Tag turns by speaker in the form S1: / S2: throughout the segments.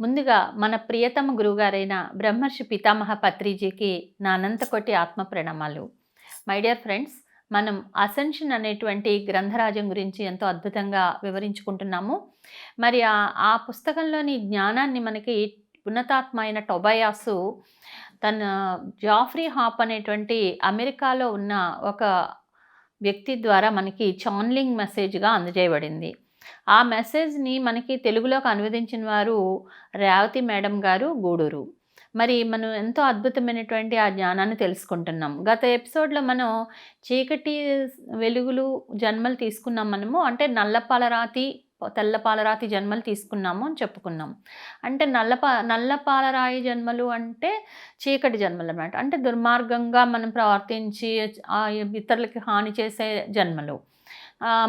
S1: ముందుగా మన ప్రియతమ గురువుగారైన బ్రహ్మర్షి పితామహ పత్రిజీకి నా అనంతకోటి ఆత్మ ప్రణామాలు. మై డియర్ ఫ్రెండ్స్ మనం అసెన్షన్ అనేటువంటి గ్రంథరాజం గురించి ఎంతో అద్భుతంగా వివరించుకుంటున్నాము. మరి ఆ ఆ పుస్తకంలోని జ్ఞానాన్ని మనకి ఉన్నతాత్మ అయిన టొబయాసు తన జాఫ్రీ హాప్ అనేటువంటి అమెరికాలో ఉన్న ఒక వ్యక్తి ద్వారా మనకి చాన్లింగ్ మెసేజ్గా అందజేయబడింది. ఆ మెసేజ్ని మనకి తెలుగులోకి అనువదించిన వారు రేవతి మేడం గారు గూడూరు. మరి మనం ఎంతో అద్భుతమైనటువంటి ఆ జ్ఞానాన్ని తెలుసుకుంటున్నాం. గత ఎపిసోడ్లో మనం చీకటి వెలుగులు జన్మలు తీసుకున్నాం మనము. అంటే నల్లపాలరాతి తెల్లపాలరాతి జన్మలు తీసుకున్నాము అని చెప్పుకున్నాం. అంటే నల్లపా నల్లపాలరాయి జన్మలు అంటే చీకటి జన్మలు అన్నమాట. అంటే దుర్మార్గంగా మనం ప్రవర్తించి ఇతరులకి హాని చేసే జన్మలు.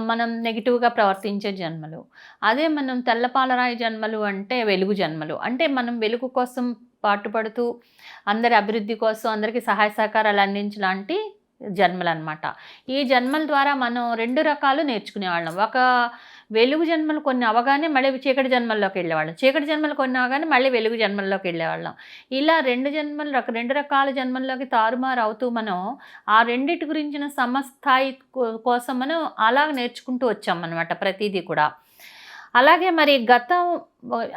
S1: మనం నెగిటివ్గా ప్రవర్తించే జన్మలు. అదే మనం తెల్లపాలరాయి జన్మలు అంటే వెలుగు జన్మలు. అంటే మనం వెలుగు కోసం పాటుపడుతూ అందరి అభివృద్ధి కోసం అందరికీ సహాయ సహకారాలు అందించలాంటి జన్మలు అనమాట ఈ జన్మల ద్వారా మనం రెండు రకాలు నేర్చుకునేవాళ్ళం. ఒక వెలుగు జన్మలు కొన్ని అవగానే మళ్ళీ చీకటి జన్మల్లోకి వెళ్ళేవాళ్ళం. చీకటి జన్మలు కొన్ని అవగానే మళ్ళీ వెలుగు జన్మల్లోకి వెళ్ళేవాళ్ళం. ఇలా రెండు జన్మలు రెండు రకాల జన్మల్లోకి తారుమారు అవుతూ మనం ఆ రెండిటి గురించిన సమస్థాయి కోసం మనం అలాగ నేర్చుకుంటూ వచ్చాం అనమాట ప్రతిదీ కూడా. అలాగే మరి గతం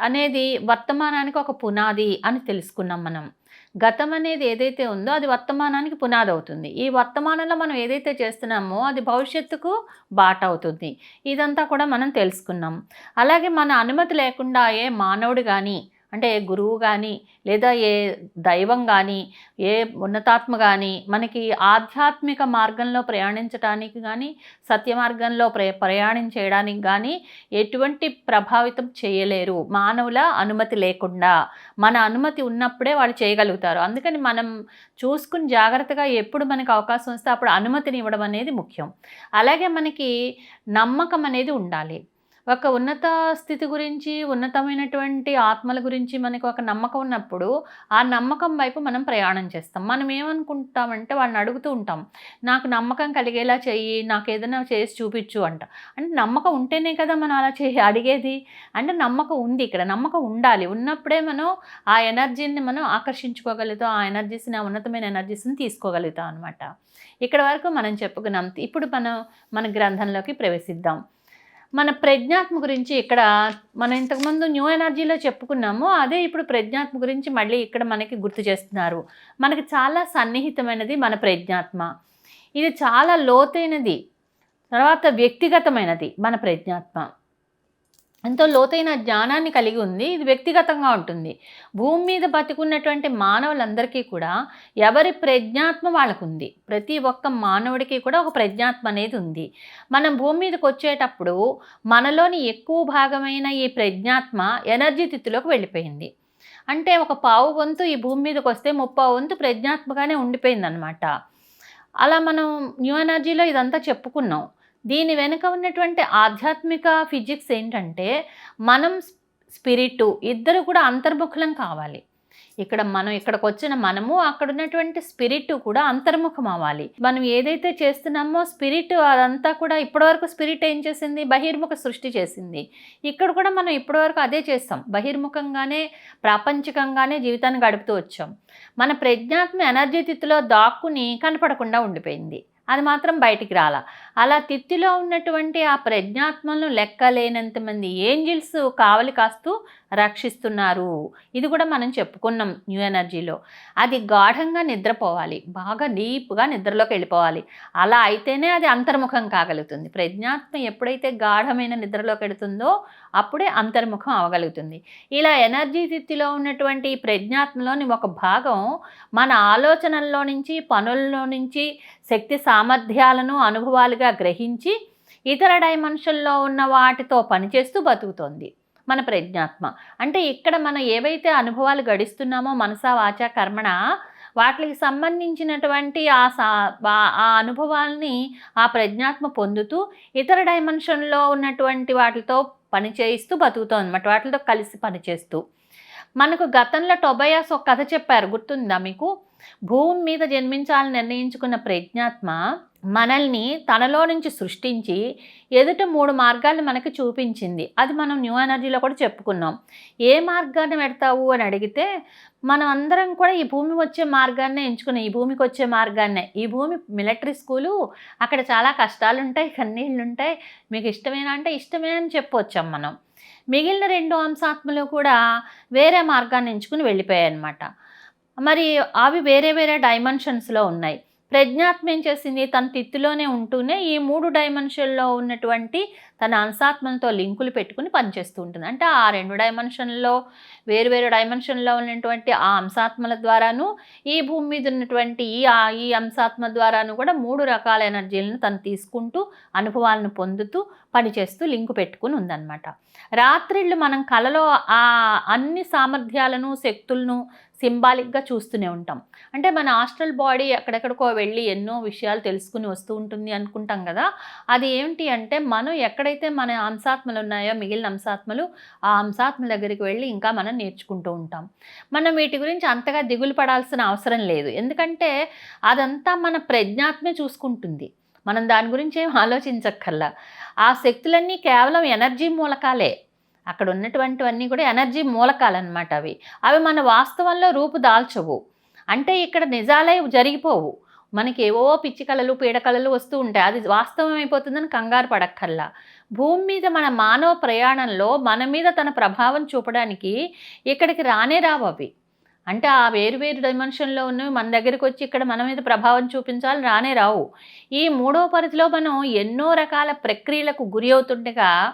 S1: అనేది వర్తమానానికి ఒక పునాది అని తెలుసుకున్నాం మనం. గతం అనేది ఏదైతే ఉందో అది వర్తమానానికి పునాది అవుతుంది ఈ వర్తమానంలో మనం ఏదైతే చేస్తున్నామో అది భవిష్యత్తుకు బాట అవుతుంది ఇదంతా కూడా మనం తెలుసుకున్నాం. అలాగే మన అనుమతి లేకుండా ఏ మానవుడు కానీ అంటే గురువు కానీ లేదా ఏ దైవం కానీ ఏ ఉన్నతాత్మ కానీ మనకి ఆధ్యాత్మిక మార్గంలో ప్రయాణించడానికి కానీ సత్య మార్గంలో ప్ర ప్రయాణం చేయడానికి కానీ ఎటువంటి ప్రభావితం చేయలేరు. మానవుల అనుమతి లేకుండా. మన అనుమతి ఉన్నప్పుడే వాళ్ళు చేయగలుగుతారు. అందుకని మనం చూసుకుని జాగ్రత్తగా ఎప్పుడు మనకు అవకాశం వస్తే అప్పుడు అనుమతిని ఇవ్వడం అనేది ముఖ్యం. అలాగే మనకి నమ్మకం అనేది ఉండాలి. ఒక ఉన్నత స్థితి గురించి ఉన్నతమైనటువంటి ఆత్మల గురించి మనకు ఒక నమ్మకం ఉన్నప్పుడు ఆ నమ్మకం వైపు మనం ప్రయాణం చేస్తాం. మనం ఏమనుకుంటామంటే వాళ్ళని అడుగుతూ ఉంటాం. నాకు నమ్మకం కలిగేలా చెయ్యి నాకు ఏదైనా చేసి చూపించు అంట. అంటే నమ్మకం ఉంటేనే కదా మనం అలా చేయి అడిగేది. అంటే నమ్మకం ఉంది ఇక్కడ నమ్మకం ఉండాలి. ఉన్నప్పుడే మనం ఆ ఎనర్జీని మనం ఆకర్షించుకోగలుగుతాం ఆ ఎనర్జీస్ని ఆ ఉన్నతమైన ఎనర్జీస్ని తీసుకోగలుగుతాం అనమాట ఇక్కడ వరకు మనం చెప్పుకున్నాం. ఇప్పుడు మనం మన గ్రంథంలోకి ప్రవేశిద్దాం. మన ప్రజ్ఞాత్మ గురించి ఇక్కడ మనం ఇంతకుముందు న్యూ ఎనర్జీలో చెప్పుకున్నాము అదే ఇప్పుడు ప్రజ్ఞాత్మ గురించి మళ్ళీ ఇక్కడ మనకి గుర్తు చేస్తున్నారు. మనకి చాలా సన్నిహితమైనది మన ప్రజ్ఞాత్మ. ఇది చాలా లోతైనది తర్వాత వ్యక్తిగతమైనది మన ప్రజ్ఞాత్మ. ఎంతో లోతైన జ్ఞానాన్ని కలిగి ఉంది. ఇది వ్యక్తిగతంగా ఉంటుంది. భూమి మీద బతికున్నటువంటి మానవులందరికీ కూడా ఎవరి ప్రజ్ఞాత్మ వాళ్ళకు ఉంది ప్రతి ఒక్క మానవుడికి కూడా ఒక ప్రజ్ఞాత్మ అనేది ఉంది. మనం భూమి మీదకి వచ్చేటప్పుడు మనలోని ఎక్కువ భాగమైన ఈ ప్రజ్ఞాత్మ ఎనర్జీ తిత్తులోకి వెళ్ళిపోయింది. అంటే ఒక పావు వంతు ఈ భూమి మీదకి వస్తే ముప్పావు వంతు ప్రజ్ఞాత్మగానే ఉండిపోయింది అనమాట అలా మనం న్యూ ఎనర్జీలో ఇదంతా చెప్పుకున్నాం. దీని వెనుక ఉన్నటువంటి ఆధ్యాత్మిక ఫిజిక్స్ ఏంటంటే మనం స్పిరిట్ ఇద్దరు కూడా అంతర్ముఖులం కావాలి. ఇక్కడ మనం ఇక్కడికి వచ్చిన మనము అక్కడ ఉన్నటువంటి స్పిరిట్ కూడా అంతర్ముఖం అవ్వాలి. మనం ఏదైతే చేస్తున్నామో స్పిరిట్ అదంతా కూడా ఇప్పటివరకు స్పిరిట్ ఏం చేసింది? బహిర్ముఖ సృష్టి చేసింది. ఇక్కడ కూడా మనం ఇప్పటివరకు అదే చేస్తాం. బహిర్ముఖంగానే ప్రాపంచికంగానే జీవితాన్ని గడుపుతూ వచ్చాం. మన ప్రజ్ఞాత్మ ఎనర్జీ తిత్తులో దాక్కుని కనపడకుండా ఉండిపోయింది. అది మాత్రం బయటికి రాలా. అలా తిత్తిలో ఉన్నటువంటి ఆ ప్రజ్ఞాత్మలను లెక్కలేనంత మంది ఏంజిల్స్ కావలి కాస్తూ రక్షిస్తున్నారు. ఇది కూడా మనం చెప్పుకున్నాం న్యూ ఎనర్జీలో. అది గాఢంగా నిద్రపోవాలి. బాగా డీప్గా నిద్రలోకి వెళ్ళిపోవాలి. అలా అయితేనే అది అంతర్ముఖం కాగలుగుతుంది. ప్రజ్ఞాత్మ ఎప్పుడైతే గాఢమైన నిద్రలోకి వెళుతుందో అప్పుడే అంతర్ముఖం అవగలుగుతుంది. ఇలా ఎనర్జీ దిత్తిలో ఉన్నటువంటి ప్రజ్ఞాత్మలోని ఒక భాగం మన ఆలోచనల్లో నుంచి పనుల్లో నుంచి శక్తి సామర్థ్యాలను అనుభవాలుగా గ్రహించి ఇతర డైమెన్షన్లో ఉన్న వాటితో పనిచేస్తూ బతుకుతోంది. మన ప్రజ్ఞాత్మ. అంటే ఇక్కడ మనం ఏవైతే అనుభవాలు గడిస్తున్నామో మనసా వాచ కర్మణ వాటికి సంబంధించినటువంటి ఆ సా ఆ- ఆ అనుభవాల్ని ఆ ప్రజ్ఞాత్మ పొందుతూ ఇతర డైమెన్షన్లో ఉన్నటువంటి వాటితో పని చేయిస్తూ బతుకుతాం అనమాట వాటితో కలిసి పనిచేస్తూ మనకు గతంలో టొబయాస్ ఒక కథ చెప్పారు. గుర్తుందా మీకు? భూమి మీద జన్మించాలని నిర్ణయించుకున్న ప్రజ్ఞాత్మ మనల్ని తనలో నుంచి సృష్టించి ఎదుట మూడు మార్గాలు మనకి చూపించింది. అది మనం న్యూ ఎనర్జీలో కూడా చెప్పుకున్నాం. ఏ మార్గాన్ని పెడతావు అని అడిగితే మనం అందరం కూడా ఈ భూమి వచ్చే మార్గాన్నే ఎంచుకున్నాం. ఈ భూమికి వచ్చే మార్గాన్నే. ఈ భూమి మిలిటరీ స్కూలు అక్కడ చాలా కష్టాలు ఉంటాయి కన్నీళ్ళు ఉంటాయి మీకు ఇష్టమేనా అంటే ఇష్టమే అని చెప్పొచ్చాం మనం. మిగిలిన రెండు అంశాత్మలు కూడా వేరే మార్గాన్ని ఎంచుకుని వెళ్ళిపోయాయి అన్నమాట మరి అవి వేరే వేరే డైమెన్షన్స్లో ఉన్నాయి. ప్రజ్ఞాత్మ్యం చేసింది? తన తిత్తులోనే ఉంటూనే ఈ మూడు డైమెన్షన్లో ఉన్నటువంటి తన అంశాత్మలతో లింకులు పెట్టుకుని పనిచేస్తూ ఉంటుంది. అంటే ఆ రెండు డైమెన్షన్లో వేరు వేరు డైమెన్షన్లో ఉన్నటువంటి ఆ అంశాత్మల ద్వారాను ఈ భూమి మీద ఉన్నటువంటి ఈ ఆ- ఈ అంశాత్మ ద్వారాను కూడా మూడు రకాల ఎనర్జీలను తను తీసుకుంటూ అనుభవాలను పొందుతూ పనిచేస్తూ లింకు పెట్టుకుని ఉందన్నమాట. రాత్రిళ్ళు మనం కలలో ఆ అన్ని సామర్థ్యాలను శక్తులను సింబాలిక్గా చూస్తూనే ఉంటాం. అంటే మన హాస్టల్ బాడీ ఎక్కడెక్కడికో వెళ్ళి ఎన్నో విషయాలు తెలుసుకుని వస్తూ ఉంటుంది అనుకుంటాం కదా. అది ఏంటి అంటే మనం ఎక్కడ ఎక్కడైతే మన అంశాత్మలు ఉన్నాయో మిగిలిన అంశాత్మలు ఆ అంశాత్మల దగ్గరికి వెళ్ళి ఇంకా మనం నేర్చుకుంటూ ఉంటాం. మనం వీటి గురించి అంతగా దిగులు పడాల్సిన అవసరం లేదు. ఎందుకంటే అదంతా మన ప్రజ్ఞాత్మే చూసుకుంటుంది. మనం దాని గురించి ఏం ఆలోచించక్కర్లా. ఆ శక్తులన్నీ కేవలం ఎనర్జీ మూలకాలే. అక్కడ ఉన్నటువంటివన్నీ కూడా ఎనర్జీ మూలకాలన్నమాట అవి. అవి మన వాస్తవంలో రూపు దాల్చవు. అంటే ఇక్కడ నిజాలే జరిగిపోవు. మనకి ఏవో పిచ్చి కళలు పీడకళలు వస్తూ ఉంటాయి. అది వాస్తవం అయిపోతుందని కంగారు పడక్కర్లా. భూమి మీద మన మానవ ప్రయాణంలో మన మీద తన ప్రభావం చూపడానికి ఇక్కడికి రానే రావు అవి. అంటే ఆ వేరు వేరు డైమెన్షన్లో ఉన్నవి మన దగ్గరికి వచ్చి ఇక్కడ మన మీద ప్రభావం చూపించాలి రానే రావు. ఈ మూడో పరిధిలో మనం ఎన్నో రకాల ప్రక్రియలకు గురి అవుతుండగా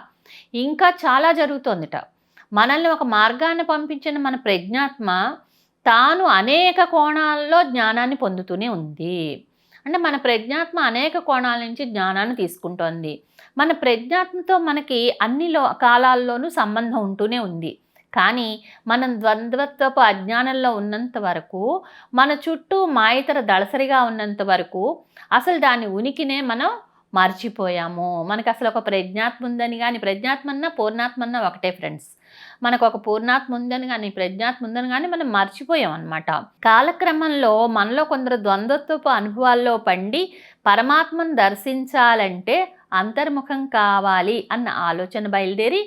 S1: ఇంకా చాలా జరుగుతుందిట. మనల్ని ఒక మార్గాన్ని పంపించిన మన ప్రజ్ఞాత్మ తాను అనేక కోణాల్లో జ్ఞానాన్ని పొందుతూనే ఉంది. అంటే మన ప్రజ్ఞాత్మ అనేక కోణాల నుంచి జ్ఞానాన్ని తీసుకుంటోంది. మన ప్రజ్ఞాత్మతో మనకి అన్ని లో కాలాల్లోనూ సంబంధం ఉంటూనే ఉంది. కానీ మనం ద్వంద్వత్వపు అజ్ఞానంలో ఉన్నంత వరకు మన చుట్టూ మాయితర దళసరిగా ఉన్నంత వరకు అసలు దాని ఉనికినే మనం మర్చిపోయాము. మనకు అసలు ఒక ప్రజ్ఞాత్మ ఉందని కానీ ప్రజ్ఞాత్మన్న పూర్ణాత్మన్న ఒకటే ఫ్రెండ్స్. మనకు ఒక పూర్ణాత్మ ఉందని కానీ ప్రజ్ఞాత్మ ఉందని కానీ మనం మర్చిపోయాం అనమాట కాలక్రమంలో మనలో కొందరు ద్వంద్వత్వపు అనుభవాల్లో పండి పరమాత్మను దర్శించాలంటే అంతర్ముఖం కావాలి అన్న ఆలోచన బయలుదేరి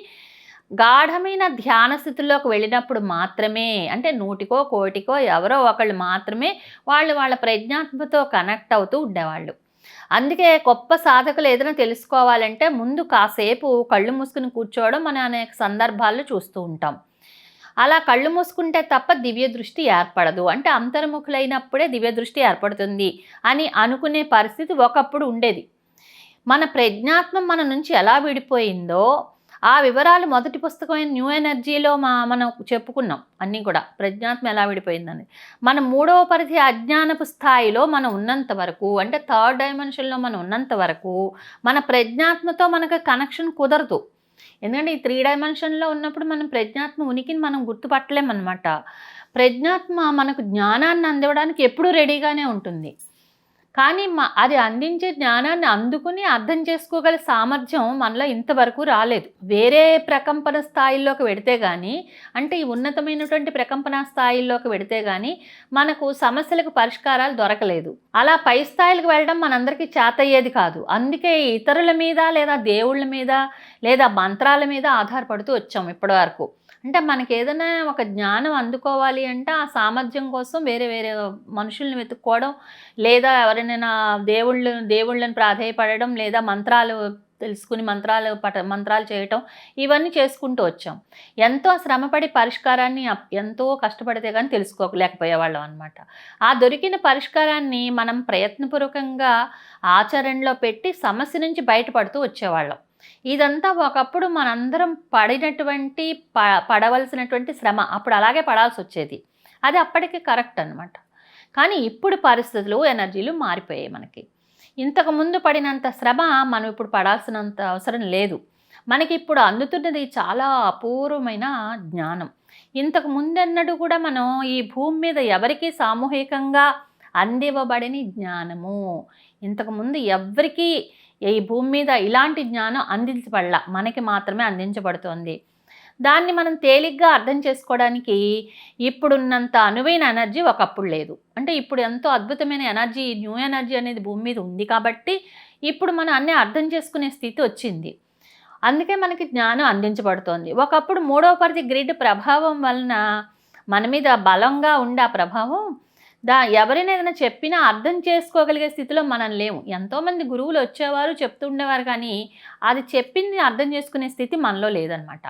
S1: గాఢమైన ధ్యాన స్థితిలోకి వెళ్ళినప్పుడు మాత్రమే అంటే నూటికో కోటికో ఎవరో ఒకళ్ళు మాత్రమే వాళ్ళు వాళ్ళ ప్రజ్ఞాత్మతో కనెక్ట్ అవుతూ ఉండేవాళ్ళు. అందుకే గొప్ప సాధకులు ఏదైనా తెలుసుకోవాలంటే ముందు కాసేపు కళ్ళు మూసుకుని కూర్చోవడం మనం అనేక సందర్భాల్లో చూస్తూ ఉంటాం. అలా కళ్ళు మూసుకుంటే తప్ప దివ్య దృష్టి ఏర్పడదు. అంటే అంతర్ముఖులైనప్పుడే దివ్య దృష్టి ఏర్పడుతుంది అని అనుకునే పరిస్థితి ఒకప్పుడు ఉండేది. మన ప్రజ్ఞాత్మం మన నుంచి ఎలా విడిపోయిందో ఆ వివరాలు మొదటి పుస్తకమైన న్యూ ఎనర్జీలో మా మనం చెప్పుకున్నాం అన్నీ కూడా. ప్రజ్ఞాత్మ ఎలా విడిపోయిందని మన మూడవ పరిధి అజ్ఞానపు స్థాయిలో మనం ఉన్నంత వరకు అంటే థర్డ్ డైమెన్షన్లో మనం ఉన్నంత వరకు మన ప్రజ్ఞాత్మతో మనకు కనెక్షన్ కుదరదు. ఎందుకంటే ఈ త్రీ డైమెన్షన్లో ఉన్నప్పుడు మనం ప్రజ్ఞాత్మ ఉనికిని మనం గుర్తుపట్టలేమన్నమాట. ప్రజ్ఞాత్మ మనకు జ్ఞానాన్ని అందివ్వడానికి ఎప్పుడూ రెడీగానే ఉంటుంది. కానీ మా అది అందించే జ్ఞానాన్ని అందుకుని అర్థం చేసుకోగల సామర్థ్యం మనలో ఇంతవరకు రాలేదు. వేరే ప్రకంపన స్థాయిల్లోకి వెడితే కానీ అంటే ఈ ఉన్నతమైనటువంటి ప్రకంపన స్థాయిల్లోకి వెడితే కానీ మనకు సమస్యలకు పరిష్కారాలు దొరకలేదు. అలా పై స్థాయిలకు వెళ్ళడం మనందరికీ చేతయ్యేది కాదు. అందుకే ఇతరుల మీద లేదా దేవుళ్ళ మీద లేదా మంత్రాల మీద ఆధారపడుతూ వచ్చాం ఇప్పటి వరకు అంటే మనకి ఏదైనా ఒక జ్ఞానం అందుకోవాలి అంటే ఆ సామర్థ్యం కోసం వేరే వేరే మనుషుల్ని వెతుక్కోవడం లేదా ఎవరైనా దేవుళ్ళు దేవుళ్ళని ప్రాధేయపడడం లేదా మంత్రాలు తెలుసుకుని మంత్రాలు పట మంత్రాలు చేయటం ఇవన్నీ చేసుకుంటూ వచ్చాం. ఎంతో శ్రమపడి పరిష్కారాన్ని ఎంతో కష్టపడితే కానీ తెలుసుకోలేకపోయేవాళ్ళం అనమాట ఆ దొరికిన పరిష్కారాన్ని మనం ప్రయత్నపూర్వకంగా ఆచరణలో పెట్టి సమస్య నుంచి బయటపడుతూ వచ్చేవాళ్ళం. ఇదంతా ఒకప్పుడు మనందరం పడినటువంటి ప పడవలసినటువంటి శ్రమ. అప్పుడు అలాగే పడాల్సి వచ్చేది. అది అప్పటికి కరెక్ట్ అనమాట కానీ ఇప్పుడు పరిస్థితులు ఎనర్జీలు మారిపోయాయి మనకి. ఇంతకు ముందు పడినంత శ్రమ మనం ఇప్పుడు పడాల్సినంత అవసరం లేదు. మనకి ఇప్పుడు అందుతున్నది చాలా అపూర్వమైన జ్ఞానం. ఇంతకు ముందన్నడు కూడా మనం ఈ భూమి మీద ఎవరికి సామూహికంగా అందివ్వబడని జ్ఞానము. ఇంతకుముందు ఎవ్వరికీ ఈ భూమి మీద ఇలాంటి జ్ఞానం అందించబడలా. మనకి మాత్రమే అందించబడుతోంది. దాన్ని మనం తేలిగ్గా అర్థం చేసుకోవడానికి ఇప్పుడున్నంత అనువైన ఎనర్జీ ఒకప్పుడు లేదు. అంటే ఇప్పుడు ఎంతో అద్భుతమైన ఎనర్జీ న్యూ ఎనర్జీ అనేది భూమి మీద ఉంది కాబట్టి ఇప్పుడు మనం అన్నీ అర్థం చేసుకునే స్థితి వచ్చింది. అందుకే మనకి జ్ఞానం అందించబడుతోంది. ఒకప్పుడు మూడవ పరిధి గ్రిడ్ ప్రభావం వలన మన మీద బలంగా ఉండే ఆ ప్రభావం దా ఎవరైనా ఏదైనా చెప్పినా అర్థం చేసుకోగలిగే స్థితిలో మనం లేము ఎంతోమంది గురువులు వచ్చేవారు చెప్తుండేవారు కానీ అది చెప్పింది అర్థం చేసుకునే స్థితి మనలో లేదనమాట.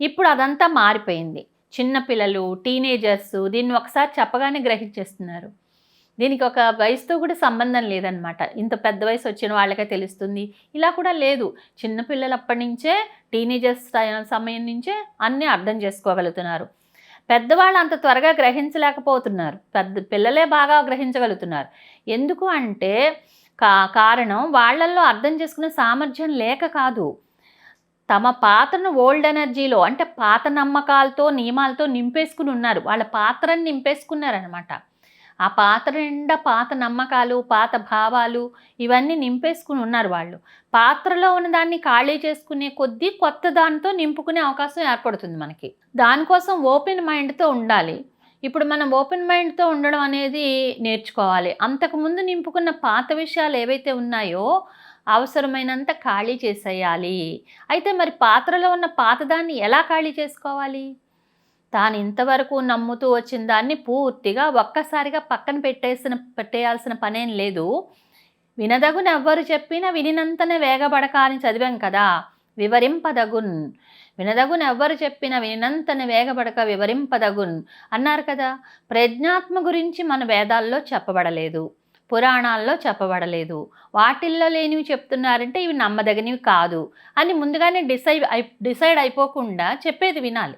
S1: ఇప్పుడు అదంతా మారిపోయింది. చిన్నపిల్లలు టీనేజర్స్ దీన్ని ఒకసారి చెప్పగానే గ్రహించేస్తున్నారు. దీనికి ఒక వయసుతో కూడా సంబంధం లేదనమాట. ఇంత పెద్ద వయసు వచ్చిన వాళ్ళకే తెలుస్తుంది. ఇలా కూడా లేదు. చిన్నపిల్లలు అప్పటి నుంచే టీనేజర్స్ సమయం నుంచే అన్నీ అర్థం చేసుకోగలుగుతున్నారు. పెద్దవాళ్ళు అంత త్వరగా గ్రహించలేకపోతున్నారు. పెద్ద పిల్లలే బాగా గ్రహించగలుగుతున్నారు. ఎందుకు అంటే కా కారణం వాళ్ళల్లో అర్థం చేసుకునే సామర్థ్యం లేక కాదు. తమ పాత్రను ఓల్డ్ ఎనర్జీలో అంటే పాత నమ్మకాలతో నియమాలతో నింపేసుకుని ఉన్నారు. వాళ్ళ పాత్రని నింపేసుకున్నారనమాట ఆ పాత్ర నిండా పాత నమ్మకాలు పాత భావాలు ఇవన్నీ నింపేసుకుని ఉన్నారు వాళ్ళు. పాత్రలో ఉన్న దాన్ని ఖాళీ చేసుకునే కొద్దీ కొత్త దానితో నింపుకునే అవకాశం ఏర్పడుతుంది మనకి. దానికోసం ఓపెన్ మైండ్తో ఉండాలి. ఇప్పుడు మనం ఓపెన్ మైండ్తో ఉండడం అనేది నేర్చుకోవాలి. అంతకుముందు నింపుకున్న పాత విషయాలు ఏవైతే ఉన్నాయో అవసరమైనంత ఖాళీ చేసేయాలి. అయితే మరి పాత్రలో ఉన్న పాతదాన్ని ఎలా ఖాళీ చేసుకోవాలి? తాను ఇంతవరకు నమ్ముతూ వచ్చిన దాన్ని పూర్తిగా ఒక్కసారిగా పక్కన పెట్టేసిన పెట్టేయాల్సిన పనేం లేదు. వినదగునెవ్వరు చెప్పిన చెప్పినా వినినంతనే వేగబడక అని చదివాం కదా వివరింపదగున్. వినదగునెవ్వరు చెప్పిన వినంతన వేగపడక వేగబడక వివరింపదగున్ అన్నారు కదా ప్రజ్ఞాత్మ గురించి మన వేదాల్లో చెప్పబడలేదు పురాణాల్లో చెప్పబడలేదు. వాటిల్లో లేనివి చెప్తున్నారంటే ఇవి నమ్మదగినవి కాదు అని ముందుగానే డిసైడ్ అయి డిసైడ్ అయిపోకుండా చెప్పేది వినాలి.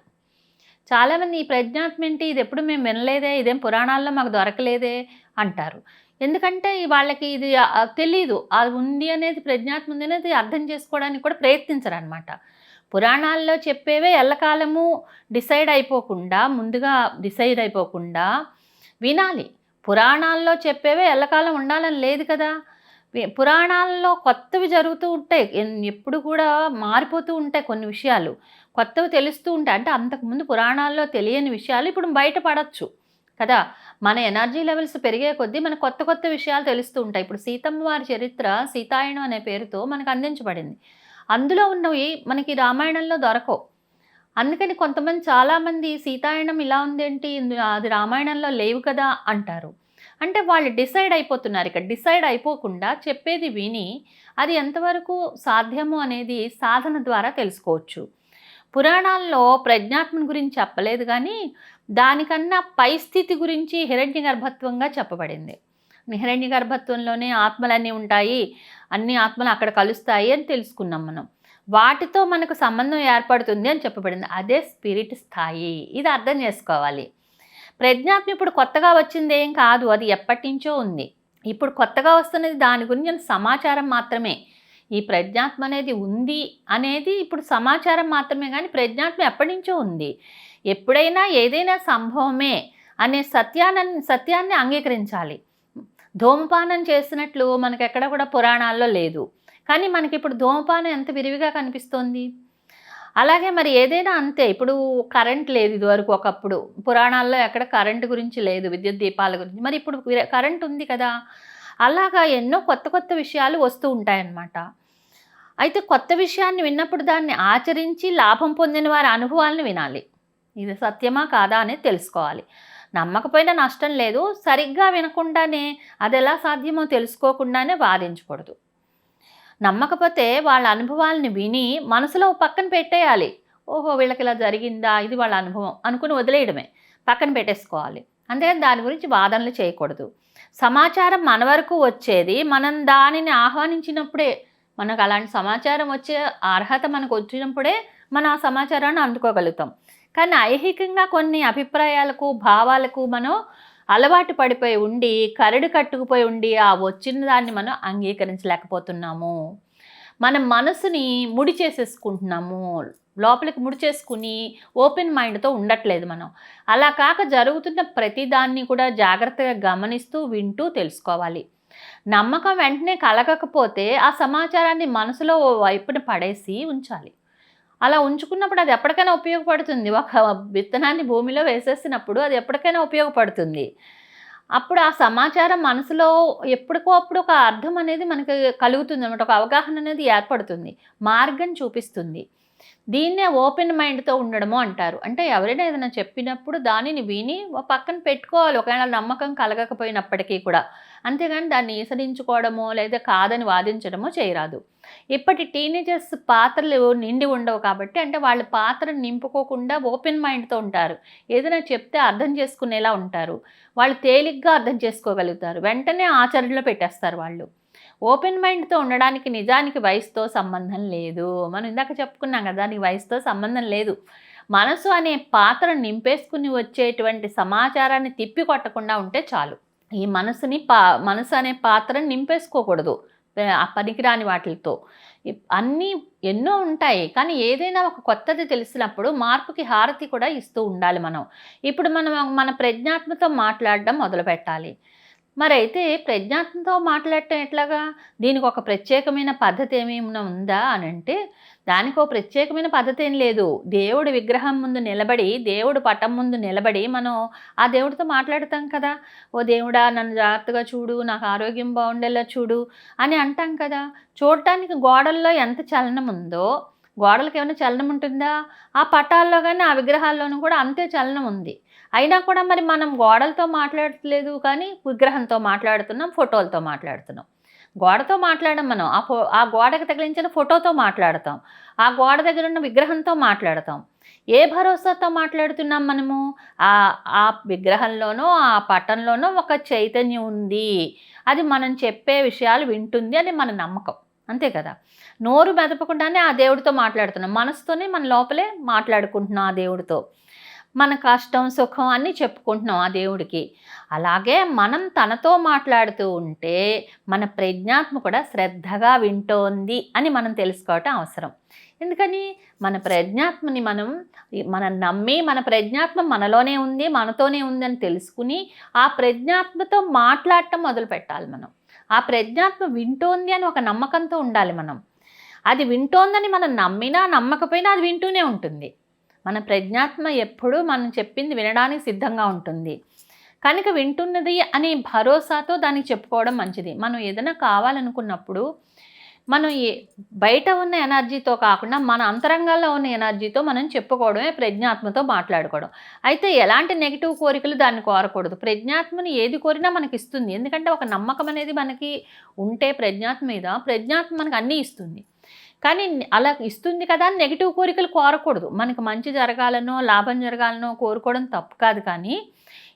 S1: చాలామంది ఈ ప్రజ్ఞాత్మ ఏంటి ఇది ఎప్పుడు మేము వినలేదే ఇదేం పురాణాల్లో మాకు దొరకలేదే అంటారు. ఎందుకంటే వాళ్ళకి ఇది తెలీదు. అది ఉంది అనేది ప్రజ్ఞాత్మ ఉంది అనేది అర్థం చేసుకోవడానికి కూడా ప్రయత్నించరు అనమాట పురాణాల్లో చెప్పేవే ఎల్లకాలము డిసైడ్ అయిపోకుండా ముందుగా డిసైడ్ అయిపోకుండా వినాలి. పురాణాల్లో చెప్పేవే ఎల్లకాలం ఉండాలని లేదు కదా. పురాణాల్లో కొత్తవి జరుగుతూ ఉంటాయి. ఎప్పుడు కూడా మారిపోతూ ఉంటాయి కొన్ని విషయాలు. కొత్తవి తెలుస్తూ ఉంటాయి అంటే అంతకుముందు పురాణాల్లో తెలియని విషయాలు ఇప్పుడు బయటపడచ్చు. కదా? మన ఎనర్జీ లెవెల్స్ పెరిగే కొద్దీ మన కొత్త కొత్త విషయాలు తెలుస్తూ ఉంటాయి. ఇప్పుడు సీతమ్మ వారి చరిత్ర సీతాయనం అనే పేరుతో మనకు అందించబడింది. అందులో ఉన్నవి మనకి రామాయణంలో దొరకవు. అందుకని కొంతమంది చాలామంది సీతాయణం ఇలా ఉందేంటి? అది రామాయణంలో లేవు కదా అంటారు. అంటే వాళ్ళు డిసైడ్ అయిపోతున్నారు. ఇక్కడ డిసైడ్ అయిపోకుండా చెప్పేది విని అది ఎంతవరకు సాధ్యము అనేది సాధన ద్వారా తెలుసుకోవచ్చు. పురాణాల్లో ప్రజ్ఞాత్మని గురించి చెప్పలేదు కానీ దానికన్నా పై స్థితి గురించి హిరణ్య గర్భత్వంగా చెప్పబడింది. హిరణ్య గర్భత్వంలోనే ఆత్మలన్నీ ఉంటాయి అన్ని ఆత్మలు అక్కడ కలుస్తాయి అని తెలుసుకున్నాం మనం. వాటితో మనకు సంబంధం ఏర్పడుతుంది అని చెప్పబడింది. అదే స్పిరిట్ స్థాయి. ఇది అర్థం చేసుకోవాలి. ప్రజ్ఞాత్మ ఇప్పుడు కొత్తగా వచ్చింది ఏం కాదు. అది ఎప్పటి నుంచో ఉంది. ఇప్పుడు కొత్తగా వస్తున్నది దాని గురించి సమాచారం మాత్రమే. ఈ ప్రజ్ఞాత్మ అనేది ఉంది అనేది ఇప్పుడు సమాచారం మాత్రమే కానీ ప్రజ్ఞాత్మ ఎప్పటి నుంచో ఉంది. ఎప్పుడైనా ఏదైనా సంభవమే అనే సత్యాన్ని సత్యాన్ని అంగీకరించాలి. ధూమపానం చేసినట్లు మనకి ఎక్కడ కూడా పురాణాల్లో లేదు. కానీ మనకి ఇప్పుడు ధూమపానం ఎంత విరివిగా కనిపిస్తోంది? అలాగే మరి ఏదైనా అంతే ఇప్పుడు కరెంట్ లేదు ఇదివరకు ఒకప్పుడు. పురాణాల్లో ఎక్కడ కరెంట్ గురించి లేదు విద్యుత్ దీపాల గురించి. మరి ఇప్పుడు కరెంట్ ఉంది కదా. అలాగా ఎన్నో కొత్త కొత్త విషయాలు వస్తూ ఉంటాయన్నమాట. అయితే కొత్త విషయాన్ని విన్నప్పుడు దాన్ని ఆచరించి లాభం పొందిన వారి అనుభవాలను వినాలి. ఇది సత్యమా కాదా అనేది తెలుసుకోవాలి. నమ్మకపోయినా నష్టం లేదు. సరిగ్గా వినకుండానే అది ఎలా సాధ్యమో తెలుసుకోకుండానే వాదించకూడదు. నమ్మకపోతే వాళ్ళ అనుభవాలని విని మనసులో పక్కన పెట్టేయాలి. ఓహో వీళ్ళకి ఇలా జరిగిందా? ఇది వాళ్ళ అనుభవం అనుకుని వదిలేయడమే. పక్కన పెట్టేసుకోవాలి. అంతేగాని దాని గురించి వాదనలు చేయకూడదు. సమాచారం మన వరకు వచ్చేది మనం దానిని ఆహ్వానించినప్పుడే మనకు అలాంటి సమాచారం వచ్చే అర్హత మనకు వచ్చినప్పుడే మనం ఆ సమాచారాన్ని అందుకోగలుగుతాం. కానీ ఐహికంగా కొన్ని అభిప్రాయాలకు భావాలకు మనం అలవాటు పడిపోయి ఉండి కరడు కట్టుకుపోయి ఉండి ఆ వచ్చిన దాన్ని మనం అంగీకరించలేకపోతున్నాము. మన మనసుని ముడి చేసేసుకుంటున్నాము. లోపలికి ముడి చేసుకుని ఓపెన్ మైండ్తో ఉండట్లేదు మనం. అలా కాక జరుగుతున్న ప్రతిదాన్ని కూడా జాగ్రత్తగా గమనిస్తూ వింటూ తెలుసుకోవాలి. నమ్మకం వెంటనే కలగకపోతే ఆ సమాచారాన్ని మనసులో ఓ వైపున పడేసి ఉంచాలి. అలా ఉంచుకున్నప్పుడు అది ఎప్పటికైనా ఉపయోగపడుతుంది. ఒక విత్తనాన్ని భూమిలో వేసేసినప్పుడు అది ఎప్పటికైనా ఉపయోగపడుతుంది. అప్పుడు ఆ సమాచారం మనసులో ఎప్పటికో అప్పుడు ఒక అర్థం అనేది మనకి కలుగుతుంది అనమాట ఒక అవగాహన అనేది ఏర్పడుతుంది. మార్గం చూపిస్తుంది. దీన్నే ఓపెన్ మైండ్తో ఉండడము అంటారు. అంటే ఎవరైనా ఏదైనా చెప్పినప్పుడు దానిని విని పక్కన పెట్టుకోవాలి. ఒకవేళ నమ్మకం కలగకపోయినప్పటికీ కూడా. అంతేగాని దాన్ని ఈసరించుకోవడమో లేదా కాదని వాదించడమో చేయరాదు. ఇప్పటి టీనేజర్స్ పాత్రలు నిండి ఉండవు కాబట్టి అంటే వాళ్ళ పాత్రను నింపుకోకుండా ఓపెన్ మైండ్తో ఉంటారు. ఏదైనా చెప్తే అర్థం చేసుకునేలా ఉంటారు. వాళ్ళు తేలిగ్గా అర్థం చేసుకోగలుగుతారు. వెంటనే ఆచరణలో పెట్టేస్తారు వాళ్ళు. ఓపెన్ మైండ్తో ఉండడానికి నిజానికి వయసుతో సంబంధం లేదు. మనం ఇందాక చెప్పుకున్నాం కదా దానికి వయసుతో సంబంధం లేదు. మనసు అనే పాత్రను నింపేసుకుని వచ్చేటువంటి సమాచారాన్ని తిప్పి కొట్టకుండా ఉంటే చాలు. ఈ మనసుని పా మనసు అనే పాత్రని నింపేసుకోకూడదు. ఆ పనికిరాని వాటితో. అన్నీ ఎన్నో ఉంటాయి కానీ ఏదైనా ఒక కొత్తది తెలిసినప్పుడు మార్పుకి హారతి కూడా ఇస్తూ ఉండాలి మనం. ఇప్పుడు మనం మన ప్రజ్ఞాత్మతో మాట్లాడడం మొదలు పెట్టాలి మరి అయితే ప్రజ్ఞాత్మతో మాట్లాడటం ఎట్లాగా? దీనికి ఒక ప్రత్యేకమైన పద్ధతి ఏమైనా ఉందా అని అంటే దానికి ఒక ప్రత్యేకమైన పద్ధతి ఏం లేదు. దేవుడి విగ్రహం ముందు నిలబడి దేవుడు పటం ముందు నిలబడి మనం ఆ దేవుడితో మాట్లాడతాం కదా. ఓ దేవుడా నన్ను జాగ్రత్తగా చూడు నాకు ఆరోగ్యం బాగుండేలా చూడు అని అంటాం కదా. చూడటానికి గోడల్లో ఎంత చలనం ఉందో గోడలకు ఏమైనా చలనం ఉంటుందా? ఆ పటాల్లో కానీ ఆ విగ్రహాల్లోనూ కూడా అంతే చలనం ఉంది. అయినా కూడా మరి మనం గోడలతో మాట్లాడట్లేదు కానీ విగ్రహంతో మాట్లాడుతున్నాం ఫోటోలతో మాట్లాడుతున్నాం. గోడతో మాట్లాడడం మనం. ఆ ఫో ఆ గోడకు తగిలించిన ఫోటోతో మాట్లాడతాం. ఆ గోడ దగ్గర ఉన్న విగ్రహంతో మాట్లాడతాం. ఏ భరోసాతో మాట్లాడుతున్నాం మనము? ఆ ఆ విగ్రహంలోనో ఆ పట్టణంలోనో ఒక చైతన్యం ఉంది. అది మనం చెప్పే విషయాలు వింటుంది అని మన నమ్మకం. అంతే కదా? నోరు మెదపకుండానే ఆ దేవుడితో మాట్లాడుతున్నాం. మనసుతోనే మన లోపలే మాట్లాడుకుంటున్నాం ఆ దేవుడితో. మన కష్టం సుఖం అన్నీ చెప్పుకుంటున్నాం ఆ దేవుడికి. అలాగే మనం తనతో మాట్లాడుతూ ఉంటే మన ప్రజ్ఞాత్మ కూడా శ్రద్ధగా వింటోంది అని మనం తెలుసుకోవటం అవసరం. ఎందుకని? మన ప్రజ్ఞాత్మని మనం మనం నమ్మి మన ప్రజ్ఞాత్మ మనలోనే ఉంది మనతోనే ఉంది అని తెలుసుకుని ఆ ప్రజ్ఞాత్మతో మాట్లాడటం మొదలు పెట్టాలి మనం. ఆ ప్రజ్ఞాత్మ వింటోంది అని ఒక నమ్మకంతో ఉండాలి మనం. అది వింటోందని మనం నమ్మినా నమ్మకపోయినా అది వింటూనే ఉంటుంది. మన ప్రజ్ఞాత్మ ఎప్పుడూ మనం చెప్పింది వినడానికి సిద్ధంగా ఉంటుంది. కనుక వింటున్నది అనే భరోసాతో దానికి చెప్పుకోవడం మంచిది. మనం ఏదైనా కావాలనుకున్నప్పుడు మనం ఏ బయట ఉన్న ఎనర్జీతో కాకుండా మన అంతరంగాల్లో ఉన్న ఎనర్జీతో మనం చెప్పుకోవడమే ప్రజ్ఞాత్మతో మాట్లాడుకోవడం. అయితే ఎలాంటి నెగిటివ్ కోరికలు దాన్ని కోరకూడదు. ప్రజ్ఞాత్మని ఏది కోరినా మనకి ఇస్తుంది. ఎందుకంటే ఒక నమ్మకం అనేది మనకి ఉంటే ప్రజ్ఞాత్మ మీద ప్రజ్ఞాత్మ మనకు అన్నీ ఇస్తుంది. కానీ అలా ఇస్తుంది కదా అని నెగిటివ్ కోరికలు కోరకూడదు. మనకు మంచి జరగాలనో లాభం జరగాలనో కోరుకోవడం తప్పు కాదు కానీ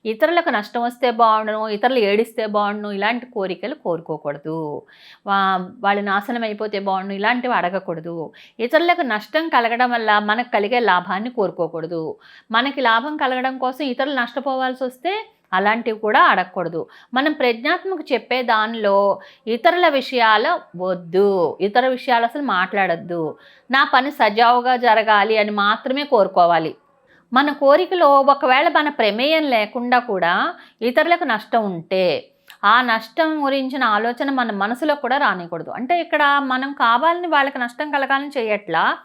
S1: ఇతరులకు నష్టం వస్తే బాగుండను ఇతరులు ఏడిస్తే బాగుండును ఇలాంటి కోరికలు కోరుకోకూడదు. వా- వాళ్ళు నాశనం అయిపోతే బాగుండు ఇలాంటివి అడగకూడదు. ఇతరులకు నష్టం కలగడం వల్ల మనకు కలిగే లాభాన్ని కోరుకోకూడదు. మనకి లాభం కలగడం కోసం ఇతరులు నష్టపోవాల్సి వస్తే అలాంటివి కూడా అడగకూడదు. మనం ప్రజ్ఞాత్మక చెప్పే దానిలో ఇతరుల విషయాలు వద్దు. ఇతర విషయాలు అసలు మాట్లాడద్దు. నా పని సజావుగా జరగాలి అని మాత్రమే కోరుకోవాలి. మన కోరికలో ఒకవేళ మన ప్రమేయం లేకుండా కూడా ఇతరులకు నష్టం ఉంటే ఆ నష్టం గురించిన ఆలోచన మన మనసులో కూడా రానికూడదు. అంటే ఇక్కడ మనం కావాలని వాళ్ళకి నష్టం కలగాలని చేయట్లా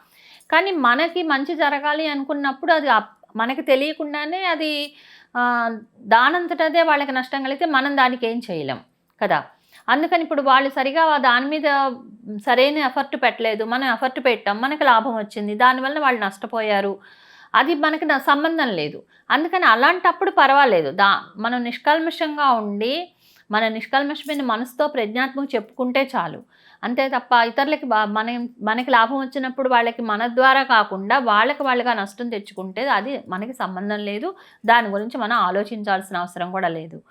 S1: కానీ మనకి మంచి జరగాలి అనుకున్నప్పుడు అది మనకి తెలియకుండానే అది దానంతటదే వాళ్ళకి నష్టం కలిగితే మనం దానికి ఏం చేయలేం కదా? అందుకని ఇప్పుడు వాళ్ళు సరిగా దాని మీద సరైన ఎఫర్ట్ పెట్టలేదు మనం ఎఫర్ట్ పెట్టాం మనకు లాభం వచ్చింది దానివల్ల వాళ్ళు నష్టపోయారు. అది మనకి సంబంధం లేదు. అందుకని అలాంటప్పుడు పర్వాలేదు. దా మనం నిష్కల్మషంగా ఉండి మన నిష్కల్మషమైన మనసుతో ప్రజ్ఞాత్మక చెప్పుకుంటే చాలు. అంతే తప్ప ఇతరులకి మనం మన మనకి లాభం వచ్చినప్పుడు వాళ్ళకి మన ద్వారా కాకుండా వాళ్ళకి వాళ్ళుగా నష్టం తెచ్చుకుంటే అది మనకి సంబంధం లేదు. దాని గురించి మనం ఆలోచించాల్సిన అవసరం కూడా లేదు.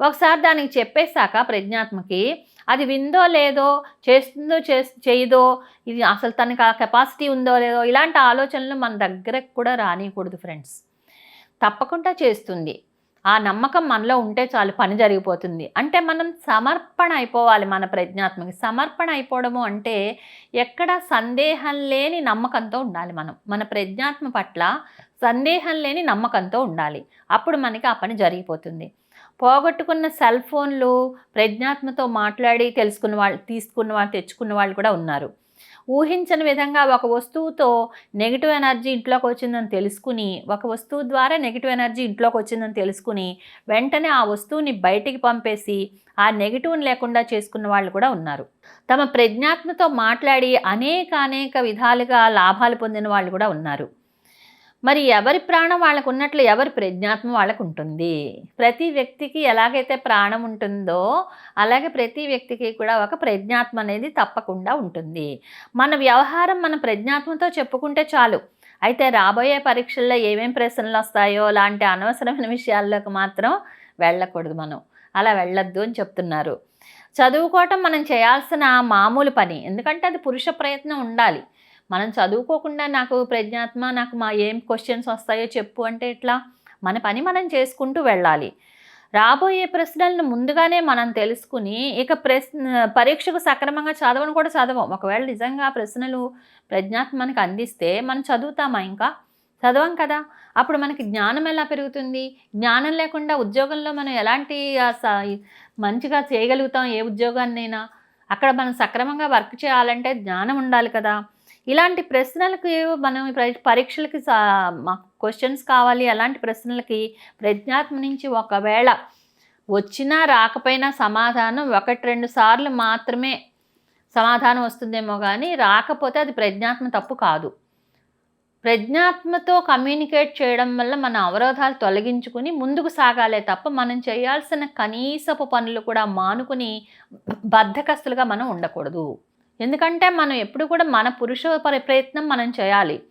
S1: ఒకసారి దానికి చెప్పేశాక ప్రజ్ఞాత్మకి అది విందో లేదో చేస్తుందో చే చేయదో ఇది అసలు తనకి ఆ కెపాసిటీ ఉందో లేదో ఇలాంటి ఆలోచనలు మన దగ్గరకు కూడా రానియకూడదు ఫ్రెండ్స్. తప్పకుండా చేస్తుంది. ఆ నమ్మకం మనలో ఉంటే చాలు పని జరిగిపోతుంది. అంటే మనం సమర్పణ అయిపోవాలి మన ప్రజ్ఞాత్మకి. సమర్పణ అయిపోవడము అంటే ఎక్కడ సందేహం లేని నమ్మకంతో ఉండాలి మనం. మన ప్రజ్ఞాత్మ పట్ల సందేహం లేని నమ్మకంతో ఉండాలి. అప్పుడు మనకి ఆ పని జరిగిపోతుంది. పోగొట్టుకున్న సెల్ ఫోన్లు ప్రజ్ఞాత్మతో మాట్లాడి తెలుసుకున్న వాళ్ళు తీసుకున్న వాళ్ళు తెచ్చుకున్న వాళ్ళు కూడా ఉన్నారు. ఊహించని విధంగా ఒక వస్తువుతో నెగిటివ్ ఎనర్జీ ఇంట్లోకి వచ్చిందని తెలుసుకుని ఒక వస్తువు ద్వారా నెగిటివ్ ఎనర్జీ ఇంట్లోకి వచ్చిందని తెలుసుకుని వెంటనే ఆ వస్తువుని బయటికి పంపేసి ఆ నెగిటివ్ని లేకుండా చేసుకున్న వాళ్ళు కూడా ఉన్నారు. తమ ప్రజ్ఞాత్మతో మాట్లాడి అనేక అనేక విధాలుగా లాభాలు పొందిన వాళ్ళు కూడా ఉన్నారు. మరి ఎవరి ప్రాణం వాళ్ళకు ఉన్నట్లు ఎవరి ప్రజ్ఞాత్మ వాళ్ళకు ఉంటుంది ప్రతి వ్యక్తికి ఎలాగైతే ప్రాణం ఉంటుందో అలాగే ప్రతి వ్యక్తికి కూడా ఒక ప్రజ్ఞాత్మ అనేది తప్పకుండా ఉంటుంది. మన వ్యవహారం మన ప్రజ్ఞాత్మతో చెప్పుకుంటే చాలు. అయితే రాబోయే పరీక్షల్లో ఏమేం ప్రశ్నలు వస్తాయో లాంటి అనవసరమైన విషయాల్లోకి మాత్రం వెళ్ళకూడదు మనం. అలా వెళ్ళొద్దు అని చెప్తున్నారు. చదువుకోవటం మనం చేయాల్సిన మామూలు పని. ఎందుకంటే అది పురుష ప్రయత్నం ఉండాలి. మనం చదువుకోకుండా నాకు ప్రజ్ఞాత్మ నాకు మా ఏం క్వశ్చన్స్ వస్తాయో చెప్పు అంటే ఎట్లా? మన పని మనం చేసుకుంటూ వెళ్ళాలి. రాబోయే ప్రశ్నలను ముందుగానే మనం తెలుసుకుని ఇక ప్రశ్న పరీక్షకు సక్రమంగా చదవను కూడా చదవం. ఒకవేళ నిజంగా ఆ ప్రశ్నలు ప్రజ్ఞాత్మనికి అందిస్తే మనం చదువుతామా ఇంకా? చదవం కదా. అప్పుడు మనకి జ్ఞానం ఎలా పెరుగుతుంది? జ్ఞానం లేకుండా ఉద్యోగంలో మనం ఎలాంటి మంచిగా చేయగలుగుతాం? ఏ ఉద్యోగాన్నైనా. అక్కడ మనం సక్రమంగా వర్క్ చేయాలంటే జ్ఞానం ఉండాలి కదా. ఇలాంటి ప్రశ్నలకి మనం పరీక్షలకి క్వశ్చన్స్ కావాలి అలాంటి ప్రశ్నలకి ప్రజ్ఞాత్మ నుంచి ఒకవేళ వచ్చినా రాకపోయినా సమాధానం ఒకటి రెండు సార్లు మాత్రమే సమాధానం వస్తుందేమో కానీ రాకపోతే అది ప్రజ్ఞాత్మ తప్పు కాదు. ప్రజ్ఞాత్మతో కమ్యూనికేట్ చేయడం వల్ల మన అవరోధాలు తొలగించుకుని ముందుకు సాగాలే తప్ప మనం చేయాల్సిన కనీసపు పనులు కూడా మానుకుని బద్ధకస్తులుగా మనం ఉండకూడదు. ఎందుకంటే మనం ఎప్పుడు కూడా మన పురుష పరి- ప్రయత్నం మనం చేయాలి.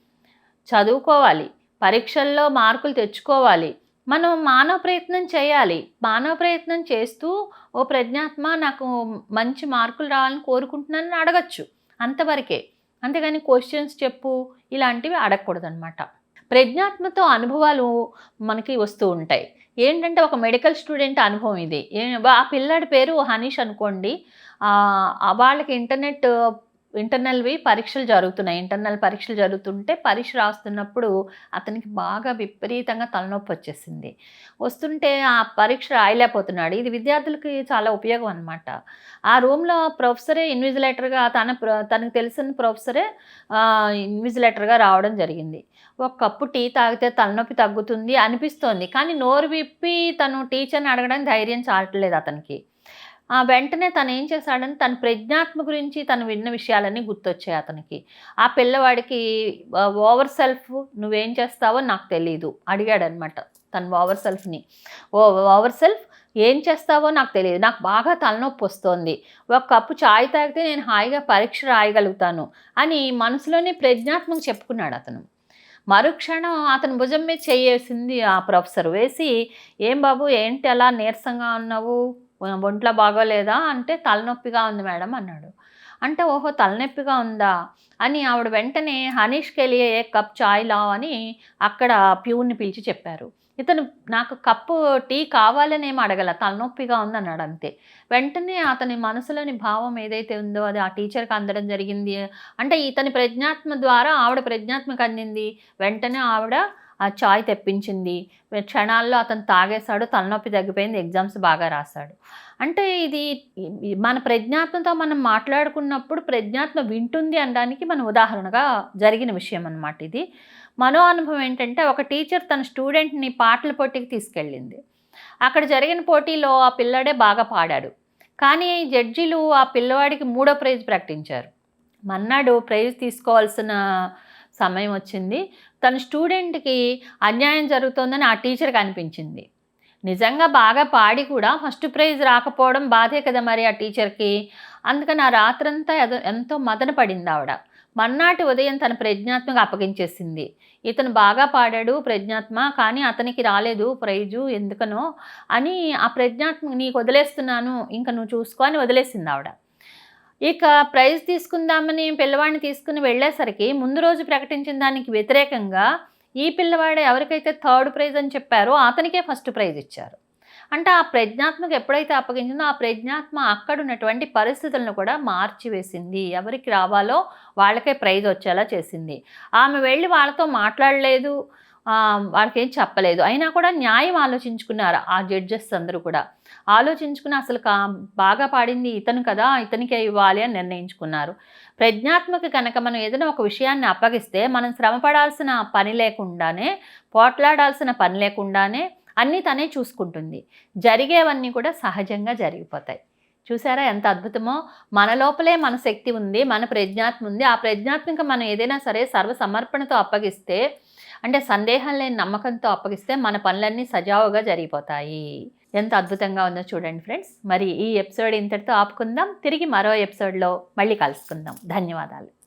S1: చదువుకోవాలి. పరీక్షల్లో మార్కులు తెచ్చుకోవాలి. మనం మానవ ప్రయత్నం చేయాలి. మానవ ప్రయత్నం చేస్తూ ఓ ప్రజ్ఞాత్మ నాకు మంచి మార్కులు రావాలని కోరుకుంటున్నానని అడగచ్చు. అంతవరకే. అంతేగాని క్వశ్చన్స్ చెప్పు ఇలాంటివి అడగకూడదు అనమాట ప్రజ్ఞాత్మతో అనుభవాలు మనకి వస్తూ ఉంటాయి. ఏంటంటే ఒక మెడికల్ స్టూడెంట్ అనుభవం ఇది. ఆ పిల్లాడి పేరు హనీష్ అనుకోండి. వాళ్ళకి ఇంటర్నెట్ ఇంటర్నల్వి పరీక్షలు జరుగుతున్నాయి. ఇంటర్నల్ పరీక్షలు జరుగుతుంటే పరీక్ష రాస్తున్నప్పుడు అతనికి బాగా విపరీతంగా తలనొప్పి వచ్చేసింది. వస్తుంటే ఆ పరీక్ష రాయలేకపోతున్నాడు. ఇది విద్యార్థులకి చాలా ఉపయోగం అనమాట ఆ రూమ్లో ప్రొఫెసరే ఇన్విజిలేటర్గా తన తనకు తెలిసిన ప్రొఫెసరే ఇన్విజిలేటర్గా రావడం జరిగింది. ఒక కప్పు టీ తాగితే తలనొప్పి తగ్గుతుంది అనిపిస్తోంది. కానీ నోరు విప్పి తను టీచర్ని అడగడానికి ధైర్యం చాలట్లేదు అతనికి. ఆ వెంటనే తను ఏం చేశాడని తన ప్రజ్ఞాత్మ గురించి తను విన్న విషయాలన్నీ గుర్తొచ్చాయి అతనికి. ఆ పిల్లవాడికి ఓవర్ సెల్ఫ్ నువ్వేం చేస్తావో నాకు తెలియదు అడిగాడనమాట తన ఓవర్ సెల్ఫ్ని. ఓ ఓవర్ సెల్ఫ్? ఏం చేస్తావో నాకు తెలియదు నాకు బాగా తలనొప్పి వస్తోంది. ఒక కప్పు చాయ్ తాగితే నేను హాయిగా పరీక్ష రాయగలుగుతాను అని మనసులోనే ప్రజ్ఞాత్మక చెప్పుకున్నాడు అతను. మరుక్షణం అతని భుజం మీద చేయేసింది ఆ ప్రొఫెసర్. వేసి ఏం బాబు? ఏంటి అలా నీరసంగా ఉన్నావు? ఒంట్లో బాగోలేదా? అంటే తలనొప్పిగా ఉంది మేడం అన్నాడు. అంటే ఓహో తలనొప్పిగా ఉందా? అని ఆవిడ వెంటనే హనీష్కి వెళ్ళి ఏ కప్ చాయ్ లావ్ అని అక్కడ ప్యూర్ని పిలిచి చెప్పారు. ఇతను నాకు కప్పు టీ కావాలని ఏమి అడగల? తలనొప్పిగా ఉంది అన్నాడు అంతే. వెంటనే అతని మనసులోని భావం ఏదైతే ఉందో అది ఆ టీచర్కి అందడం జరిగింది. అంటే ఇతని ప్రజ్ఞాత్మ ద్వారా ఆవిడ ప్రజ్ఞాత్మకు అందింది. వెంటనే ఆవిడ ఆ చాయ్ తెప్పించింది. క్షణాల్లో అతను తాగేశాడు తలనొప్పి తగ్గిపోయింది ఎగ్జామ్స్ బాగా రాశాడు. అంటే ఇది మన ప్రజ్ఞాత్మతో మనం మాట్లాడుకున్నప్పుడు ప్రజ్ఞాత్మ వింటుంది అనడానికి మన ఉదాహరణగా జరిగిన విషయం అన్నమాట ఇది. మనో అనుభవం ఏంటంటే ఒక టీచర్ తన స్టూడెంట్ని పాటల పోటీకి తీసుకెళ్ళింది. అక్కడ జరిగిన పోటీలో ఆ పిల్లడే బాగా పాడాడు. కానీ జడ్జిలు ఆ పిల్లవాడికి మూడో ప్రైజ్ ప్రకటించారు. మన్నాడు ప్రైజ్ తీసుకోవాల్సిన సమయం వచ్చింది. తన స్టూడెంట్కి అన్యాయం జరుగుతోందని ఆ టీచర్కి అనిపించింది నిజంగా బాగా పాడి కూడా ఫస్ట్ ప్రైజ్ రాకపోవడం బాధే కదా మరి ఆ టీచర్కి. అందుకని ఆ రాత్రంతా ఎదో ఎంతో మదన పడింది ఆవిడ. మర్నాటి ఉదయం తన ప్రజ్ఞాత్మకు అప్పగించేసింది. ఇతను బాగా పాడాడు ప్రజ్ఞాత్మ కానీ అతనికి రాలేదు ప్రైజు ఎందుకనో అని ఆ ప్రజ్ఞాత్మ నీకు వదిలేస్తున్నాను ఇంకా నువ్వు చూసుకో అని వదిలేసింది ఆవిడ. ఇక ప్రైజ్ తీసుకుందామని పిల్లవాడిని తీసుకుని వెళ్ళేసరికి ముందు రోజు ప్రకటించిన దానికి వ్యతిరేకంగా ఈ పిల్లవాడు ఎవరికైతే థర్డ్ ప్రైజ్ అని చెప్పారో అతనికే ఫస్ట్ ప్రైజ్ ఇచ్చారు. అంటే ఆ ప్రజ్ఞాత్మక ఎప్పుడైతే అప్పగించిందో ఆ ప్రజ్ఞాత్మ అక్కడ ఉన్నటువంటి పరిస్థితులను కూడా మార్చివేసింది. ఎవరికి రావాలో వాళ్ళకే ప్రైజ్ వచ్చేలా చేసింది. ఆమె వెళ్ళి వాళ్ళతో మాట్లాడలేదు. వాళ్ళకి వాళ్ళకేం చెప్పలేదు. అయినా కూడా న్యాయం ఆలోచించుకున్నారు ఆ జడ్జెస్ అందరూ కూడా. ఆలోచించుకుని అసలు కా బాగా పాడింది ఇతను కదా ఇతనికే ఇవ్వాలి అని నిర్ణయించుకున్నారు. ప్రజ్ఞాత్మక కనుక మనం ఏదైనా ఒక విషయాన్ని అప్పగిస్తే మనం శ్రమపడాల్సిన పని లేకుండానే పోట్లాడాల్సిన పని లేకుండానే అన్నీ తనే చూసుకుంటుంది. జరిగేవన్నీ కూడా సహజంగా జరిగిపోతాయి. చూసారా ఎంత అద్భుతమో? మన లోపలే మన శక్తి ఉంది మన ప్రజ్ఞాత్మ ఉంది. ఆ ప్రజ్ఞాత్మక మనం ఏదైనా సరే సర్వ సమర్పణతో అప్పగిస్తే అంటే సందేహం లేని నమ్మకంతో అప్పగిస్తే మన పనులన్నీ సజావుగా జరిగిపోతాయి. ఎంత అద్భుతంగా ఉందో చూడండి ఫ్రెండ్స్. మరి ఈ ఎపిసోడ్ ఇంతటితో ఆపుకుందాం. తిరిగి మరో ఎపిసోడ్లో మళ్ళీ కలుసుకుందాం. ధన్యవాదాలు.